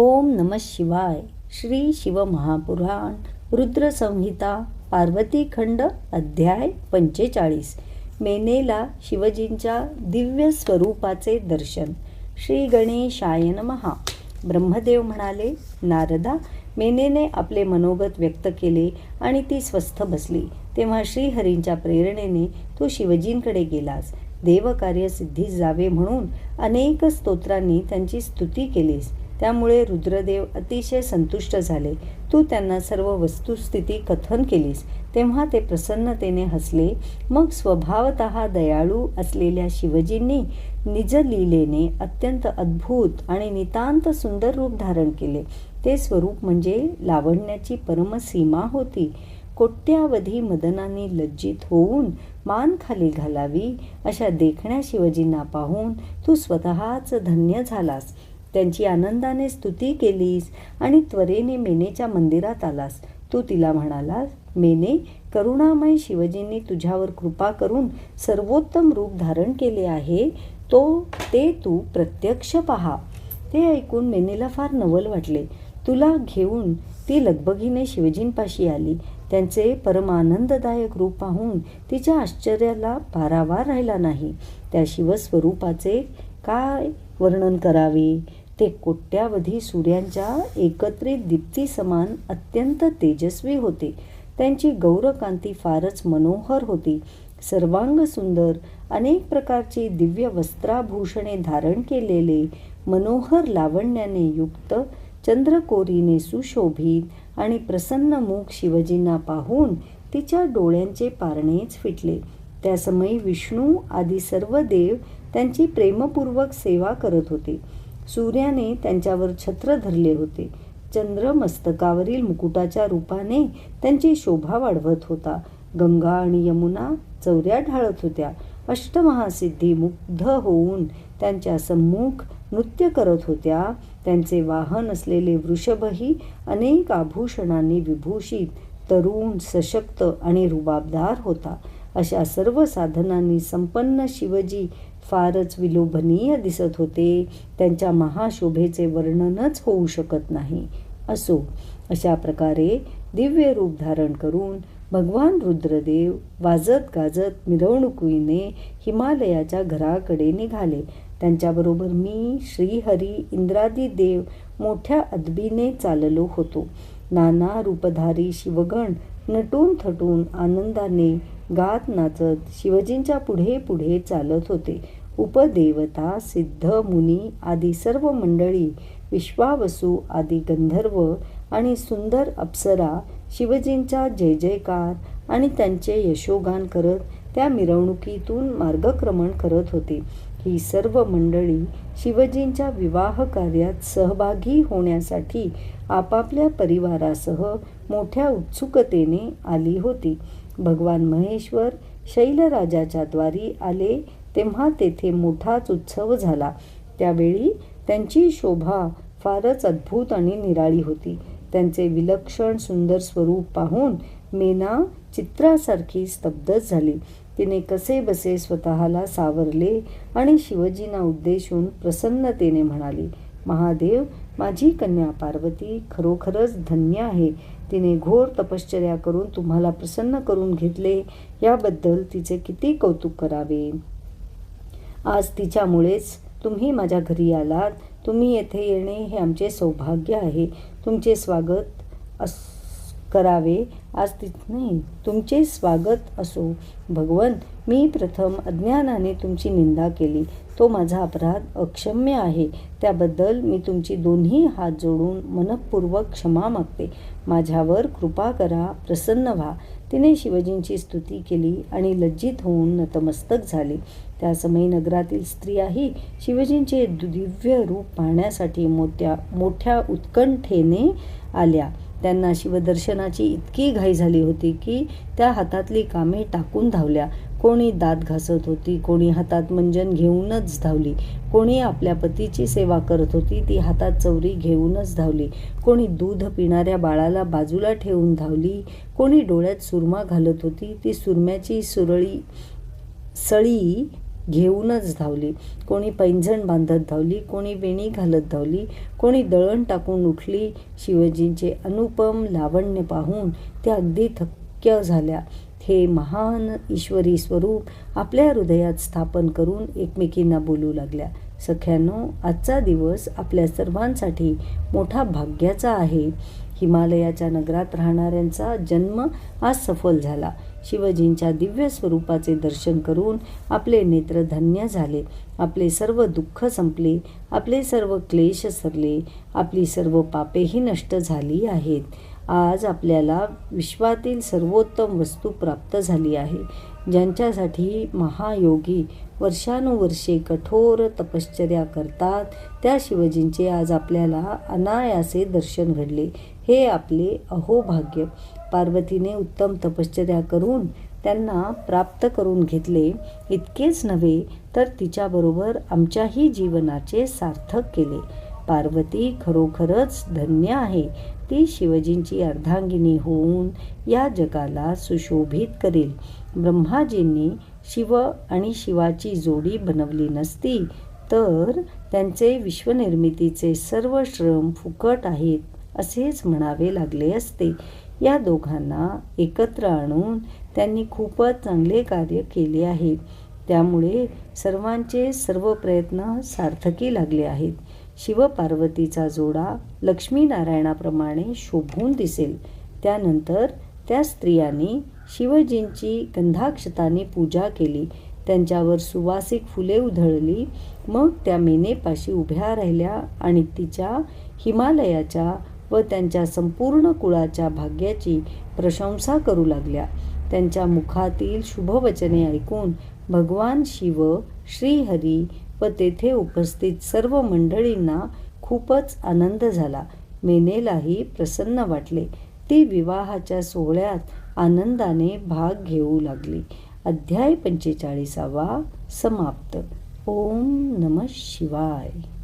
ओम नम शिवाय. श्री शिवमहापुराण रुद्रसंहिता पार्वती खंड अध्याय पंचेचाळीस. मेनेला शिवजींच्या दिव्य स्वरूपाचे दर्शन. श्री गणेशाय महा ब्रह्मदेव म्हणाले नारदा मेनेने आपले मनोगत व्यक्त केले आणि ती स्वस्थ बसली. तेव्हा श्रीहरींच्या प्रेरणेने तू शिवजींकडे गेलास. देवकार्य सिद्धीस जावे म्हणून अनेक स्तोत्रांनी त्यांची स्तुती केलीस. त्यामुळे रुद्रदेव अतिशय संतुष्ट झाले. तू त्यांना सर्व वस्तुस्थिती कथन केलीस. तेव्हा ते प्रसन्नतेने हसले. मग स्वभावत दयाळू असलेल्या शिवजींनी निजलीलेने अत्यंत अद्भुत आणि नितांत सुंदर रूप धारण केले. ते स्वरूप म्हणजे लावण्याची परमसीमा होती. कोट्यावधी मदनांनी लज्जित होऊन मान खाली घालावी अशा देखण्या शिवजींना पाहून तू स्वतःच धन्य झालास. त्यांची आनंदाने स्तुती केलीस आणि त्वरेने मेनेच्या मंदिरात आलास. तू तिला म्हणालास मेने करुणामय शिवजींनी तुझ्यावर कृपा करून सर्वोत्तम रूप धारण केले आहे. तो ते तू प्रत्यक्ष पहा. ते ऐकून मेनेला फार नवल वाटले. तुला घेऊन ती लगबगीने शिवजींपाशी आली. त्यांचे परमानंददायक रूप पाहून तिच्या आश्चर्याला पारावार राहिला नाही. त्या शिवस्वरूपाचे काय वर्णन करावे? ते कोट्यावधी सूर्यांच्या एकत्रित दीप्ती समान अत्यंत तेजस्वी होते. त्यांची गौरकांती फारच मनोहर होती. सर्वांग सुंदर अनेक प्रकारची दिव्य वस्त्राभूषणे धारण केलेले मनोहर लावण्याने युक्त चंद्रकोरीने सुशोभित आणि प्रसन्न मुख शिवजींना पाहून तिच्या डोळ्यांचे पारणेच फिटले. त्यासमयी विष्णू आदी सर्व देव त्यांची प्रेमपूर्वक सेवा करत होते. सूर्याने त्यांच्यावर छत्र धरले होते. चंद्र मस्तकावरील मुकुटाच्या रूपाने त्यांची शोभा वाढवत होता. गंगा आणि यमुना चौऱ्या ढाळत होत्या. अष्टमहासिद्धी मुग्ध होऊन त्यांच्या सम्मुख नृत्य करत होत्या. त्यांचे वाहन असलेले वृषभही अनेक आभूषणांनी विभूषित तरुण सशक्त आणि रुबाबदार होता. अशा सर्व साधनांनी संपन्न शिवजी फारच विलोभनीय दिसत होते. त्यांच्या महाशोभेचे वर्णनच होऊ शकत नाही. असो अशा प्रकारे दिव्य रूप धारण करून भगवान रुद्रदेव वाजत गाजत मिरवणुकीने हिमालयाच्या घराकडे निघाले. त्यांच्याबरोबर मी श्रीहरी इंद्रादी देव मोठ्या अदबीने चाललो होतो. नाना रूपधारी शिवगण नटून थटून आनंदाने गात नाचत शिवजींच्या पुढे पुढे चालत होते. उपदेवता सिद्ध मुनी आदी सर्व मंडळी विश्वावसू आदी गंधर्व आणि सुंदर अप्सरा शिवजींचा जय जयकार आणि त्यांचे यशोगान करत त्या मिरवणुकीतून मार्गक्रमण करत होते. ही सर्व मंडळी शिवजींच्या विवाह कार्यात सहभागी होण्यासाठी आपापल्या परिवारासह मोठ्या उत्सुकतेने आली होती. भगवान महेश्वर शैलराजाच्या द्वारी आले तेव्हा तेथे मोठाच उत्सव झाला. त्यावेळी त्यांची शोभा फारच अद्भुत आणि निराळी होती. त्यांचे विलक्षण सुंदर स्वरूप पाहून मेना चित्रासारखी स्तब्धच झाली. तिने कसे बसे स्वतःला सावरले आणि शिवजींना उद्देशून प्रसन्नतेने म्हणाली महादेव माझी कन्या पार्वती खरोखरच धन्य आहे. तिने घोर तपश्चर्या करून तुम्हाला प्रसन्न करून घेतले. याबद्दल तिचे किती कौतुक करावे? आज तिच्यामुळेच तुम्ही माझ्या घरी आलात. तुम्ही येथे येणे हे आमचे सौभाग्य आहे. तुमचे स्वागत अस करावे. आज ति नाही तुमचे स्वागत असो. भगवन मी प्रथम अज्ञानाने तुमची निंदा केली. तो माझा अपराध अक्षम्य आहे. त्याबद्दल मी तुमची दोन्ही हात जोडून मनपूर्वक क्षमा मागते. माझ्यावर कृपा करा प्रसन्न व्हा. तिने शिवजींची स्तुती केली आणि लज्जित होऊन नतमस्तक झाली. त्यासमयी नगरातील स्त्रियाही शिवजींचे दिव्य रूप पाहण्यासाठी मोठ्या मोठ्या उत्कंठेने आल्या. त्यांना शिवदर्शनाची इतकी घाई झाली होती की त्या हातातली कामे टाकून धावल्या. कोणी दात घासत होती कोणी हातात मंजन घेऊनच धावली कोणी आपल्या पतीची सेवा करत होती ती हातात चौरी घेऊनच धावली कोणी दूध पिणाऱ्या बाळाला बाजूला ठेवून धावली कोणी डोळ्यात सुरमा घालत होती ती सुरम्याची सुरळी सळी घेऊनच धावली कोणी पैंजण बांधत धावली कोणी वेणी घालत धावली कोणी दळण टाकून उठली शिवजींचे अनुपम लावण्य पाहून त्या अगदी थक्क झाल्या. हे महान ईश्वरी स्वरूप आपल्या हृदयात स्थापन करून एकमेकींना बोलू लागल्या. सख्यानो आजचा दिवस आपल्या सर्वांसाठी मोठा भाग्याचा आहे. हिमालयाच्या नगरात राहणाऱ्यांचा जन्म आज सफल झाला. शिवजींच्या दिव्य स्वरूपाचे दर्शन करून आपले नेत्र धन्य झाले. आपले सर्व दुःख संपले. आपले सर्व क्लेश सरले. आपली सर्व पापेही नष्ट झाली आहेत. आज आपल्याला विश्वातील सर्वोत्तम वस्तू प्राप्त झाली आहे ज्यांच्यासाठी महायोगी वर्षानुवर्षे कठोर तपश्चर्या करतात. त्या शिवजींचे आज आपल्याला अनायासे दर्शन घडले. हे आपले अहोभाग्य. पार्वतीने उत्तम तपश्चर्या करून त्यांना प्राप्त करून घेतले. इतकेच नव्हे तर तिच्याबरोबर आमच्याही जीवनाचे सार्थक केले. पार्वती खरोखरच धन्य आहे. ती शिवजींची अर्धांगिनी होऊन या जगाला सुशोभित करेल. ब्रह्माजींनी शिव आणि शिवाची जोडी बनवली नसती तर त्यांचे विश्वनिर्मितीचे सर्व श्रम फुकट आहेत असेच म्हणावे लागले असते. या दोघांना एकत्र आणून त्यांनी खूपच चांगले कार्य केले आहे. त्यामुळे सर्वांचे सर्व प्रयत्न सार्थकी लागले आहेत. शिवपार्वतीचा जोडा लक्ष्मीनारायणाप्रमाणे शोभून दिसेल. त्यानंतर त्या स्त्रियांनी शिवजींची गंधाक्षताने पूजा केली. त्यांच्यावर सुवासिक फुले उधळली. मग त्या मेनेपाशी उभ्या राहिल्या आणि तिच्या हिमालयाच्या व त्यांच्या संपूर्ण कुळाच्या भाग्याची प्रशंसा करू लागल्या. त्यांच्या मुखातील शुभवचने ऐकून भगवान शिव श्रीहरी व तेथे उपस्थित सर्व मंडळींना खूपच आनंद झाला. मेनेलाही प्रसन्न वाटले. ती विवाहाच्या सोहळ्यात आनंदाने भाग घेऊ लागली. अध्याय पंचेचाळीसावा समाप्त. ओम नम शिवाय.